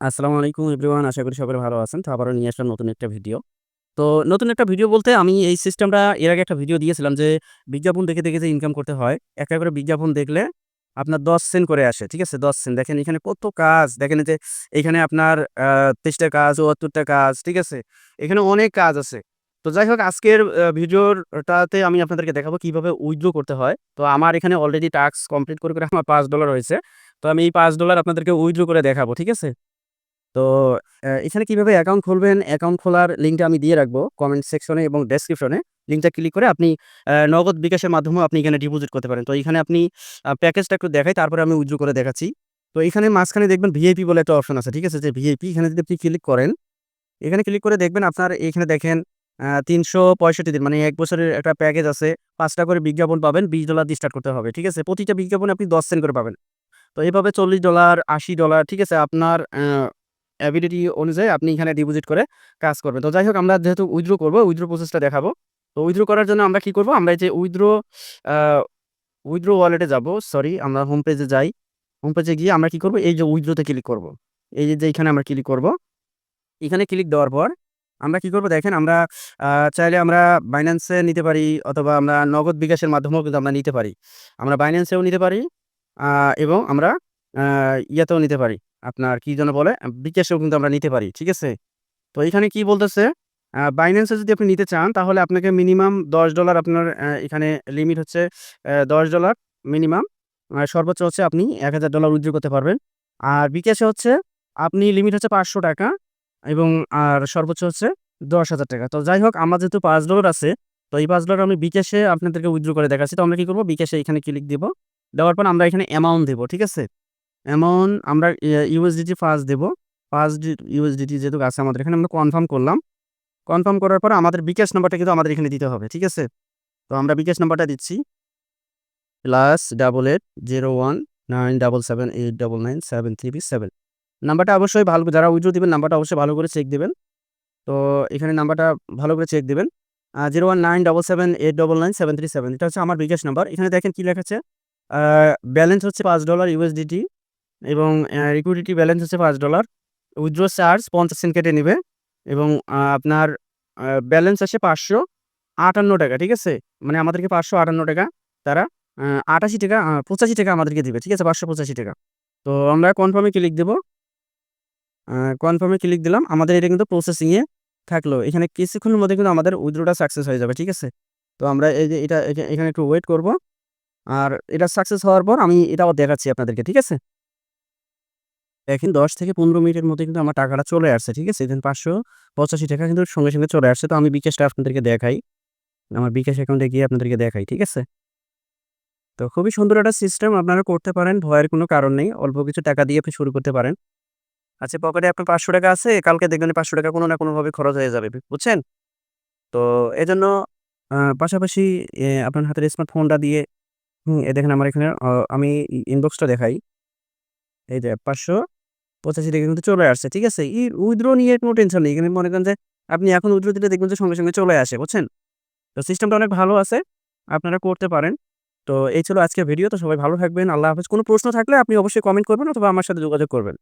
আসসালামু আলাইকুম এভরিওয়ান আশা করি সবাই ভালো আছেন। তো আবারও নিয়ে আসলাম নতুন একটা ভিডিও। তো নতুন একটা ভিডিও বলতে আমি এই সিস্টেমটা এর আগে একটা ভিডিও দিয়েছিলাম যে বিজ্ঞাপন দেখে, দেখে যে ইনকাম করতে হয়। একটা করে বিজ্ঞাপন দেখলে আপনার ১০ সেন্ট করে আসে। ঠিক আছে? ১০ সেন্ট। দেখেন এখানে কত কাজ। দেখেন যে এখানে আপনার ২৩ কাজ, ৭৪ টা কাজ। ঠিক আছে? এখানে অনেক কাজ আছে। তো যাই হোক আজকের ভিডিওটাতে আমি আপনাদেরকে দেখাবো কীভাবে উইথড্র করতে হয়। তো আমার এখানে অলরেডি টাস্ক কমপ্লিট করে, করে আমার পাঁচ ডলার হয়েছে। তো আমি এই পাঁচ ডলার আপনাদেরকে উইথড্র করে দেখাবো। ঠিক আছে? তো এখানে কীভাবে অ্যাকাউন্ট খুলবেন, অ্যাকাউন্ট খোলার লিঙ্কটা আমি দিয়ে রাখব কমেন্ট সেকশনে এবং ডেসক্রিপশনে। লিঙ্কটা ক্লিক করে আপনি নগদ বিকাশের মাধ্যমেও আপনি এখানে ডিপোজিট করতে পারেন। তো এখানে আপনি প্যাকেজটা একটু দেখাই তারপরে আমি উইথড্র করে দেখাচ্ছি। তো এখানে মাঝখানে দেখবেন ভিআইপি বলে একটা অপশন আছে। ঠিক আছে? যে ভিআইপি এখানে যদি আপনি ক্লিক করেন, এখানে ক্লিক করে দেখবেন আপনার এখানে দেখেন তিনশো পঁয়ষট্টি দিন মানে এক বছরের একটা প্যাকেজ আছে। পাঁচটা করে বিজ্ঞাপন পাবেন। $২০ দিয়ে স্টার্ট করতে হবে। ঠিক আছে? প্রতিটা বিজ্ঞাপনে আপনি ১০ সেন্ট করে পাবেন। তো এভাবে $৪০, $৮০ ঠিক আছে? আপনার অ্যাবিলিটি অনুযায়ী আপনি এখানে ডিপোজিট করে কাজ করবেন। তো যাই হোক আমরা যেহেতু উইথড্র করব উইথড্র প্রসেসটা দেখাবো। তো উইথড্র করার জন্য আমরা কি করব? আমরা যে উইথড্র উইথড্র ওয়ালেটে যাব। সরি আমরা হোম পেজে যাই। হোম পেজে গিয়ে আমরা কি করব? এই যে উইথড্রতে ক্লিক করব। এই যে, এখানে আমরা ক্লিক করব। এখানে ক্লিক দেওয়ার পর আমরা কি করব? দেখেন আমরা চাইলে আমরা বাইন্যান্সে নিতে পারি অথবা আমরা নগদ বিকাশের মাধ্যমেও কিন্তু আমরা নিতে পারি। আমরা বাইন্যান্সেও নিতে পারি এবং আমরা ইয়াতেও নিতে পারি। আপনার কি যেন বলে? বিকাশেও কিন্তু আমরা নিতে পারি। ঠিক আছে? তো এখানে কি বলতেছে? এ যদি আপনি নিতে চান তাহলে আপনাকে মিনিমাম $১০ আপনার এখানে লিমিট হচ্ছে অ্যা $১০ মিনিমাম। সর্বোচ্চ হচ্ছে আপনি $১,০০০ উইথড্র করতে পারবেন। আর বিকাশে হচ্ছে আপনি লিমিট হচ্ছে ৳৫০০ এবং আর সর্বোচ্চ হচ্ছে ৳১০,০০০ তো যাই হোক আমার যেহেতু পাঁচ ডলার আছে তো এই পাঁচ ডলার আমি বিকাশে আপনাদেরকে উইথড্র করে দেখাচ্ছি। তো আমরা কি করব বিকাশে এখানে ক্লিক দিব। দেওয়ার পর আমরা এখানে অ্যামাউন্ট দেব। ঠিক আছে? অ্যামাউন্ট আমরা USDT ফার্স্ট দেব। ফার্স্ট USDT যেহেতু আছে আমাদের, এখানে আমরা কনফার্ম করলাম। কনফার্ম করার পর আমাদের বিকাশ নাম্বারটা কিন্তু আমাদের এখানে দিতে হবে। ঠিক আছে? তো আমরা বিকাশ নাম্বারটা দিচ্ছি। +88019778997337 নাম্বারটা অবশ্যই ভালো, যারা উইথড্র দেবেন নাম্বারটা অবশ্যই ভালো করে চেক দেবেন তো এখানে নাম্বারটা ভালো করে চেক দেবেন zero one nine double seven eight double nine seven three seven এটা হচ্ছে আমার বিকাশ নাম্বার। এখানে দেখেন কি লেখা আছে? ব্যালেন্স হচ্ছে $৫ USDT এবং অ্যা লিকুইডিটি ব্যালেন্স হচ্ছে পাঁচ ডলার উইথড্র চার্জ ৫০ সেন্ট কেটে নেবে এবং আপনার ব্যালেন্স আছে ৳৫৫৮ ঠিক আছে? মানে আমাদেরকে ৳৫৫৮ তারা আ ৳৮৮ আ ৳৮৫ আমাদেরকে দেবে, ঠিক আছে? ৳৫৮৫ তো আমরা কনফার্মে ক্লিক দেবো কনফার্মে ক্লিক দিলাম। আমাদের এটা কিন্তু প্রসেসিংয়ে থাকল। এখানে কিছুক্ষণের মধ্যে কিন্তু আমাদের উইথড্রটা সাকসেস হয়ে যাবে। ঠিক আছে? তো আমরা এই যে এটা, এখানে একটু ওয়েট করব। আর এটা সাকসেস হওয়ার পর আমি এটাও দেখাচ্ছি আপনাদেরকে। ঠিক আছে? দেখেন ১০ থেকে ১৫ মিনিটের মধ্যে কিন্তু আমার টাকাটা চলে আসছে। ঠিক আছে? দেন পাঁচশো পঁচাশি টাকা কিন্তু সঙ্গে, সঙ্গে চলে আসছে। তো আমি বিকাশটা আপনাদেরকে দেখাই। আমার বিকাশ অ্যাকাউন্টে গিয়ে আপনাদেরকে দেখাই। ঠিক আছে? তো খুবই সুন্দর একটা সিস্টেম আপনারা করতে পারেন। ভয়ের কোনো কারণ নেই। অল্প কিছু টাকা দিয়ে আপনি শুরু করতে পারেন। আচ্ছা পকেটে আপনার ৳৫০০ আছে, কালকে দেখবেন ৳৫০০ কোনো না কোনোভাবে খরচ হয়ে যাবে। বুঝছেন? তো এজন্য পাশাপাশি আপনার হাতের স্মার্টফোনটা দিয়ে এই দেখেন আমার এখানে আমি ইনবক্সটা দেখাই। এই যে ৳৫৮৫ কিন্তু চলে আসছে। ঠিক আছে? এই উইথড্র নিয়ে কোনো টেনশন নেই। এখানে মনে করেন যে আপনি এখন উইথড্র দিলে দেখবেন যে সঙ্গে, সঙ্গে চলে আসে। বুঝছেন? তো সিস্টেমটা অনেক ভালো আছে। আপনারা করতে পারেন। তো এই ছিল আজকের ভিডিও। তো সবাই ভালো থাকবেন। আল্লাহ হাফেজ। কোনো প্রশ্ন থাকলে আপনি অবশ্যই কমেন্ট করবেন অথবা আমার সাথে যোগাযোগ করবেন।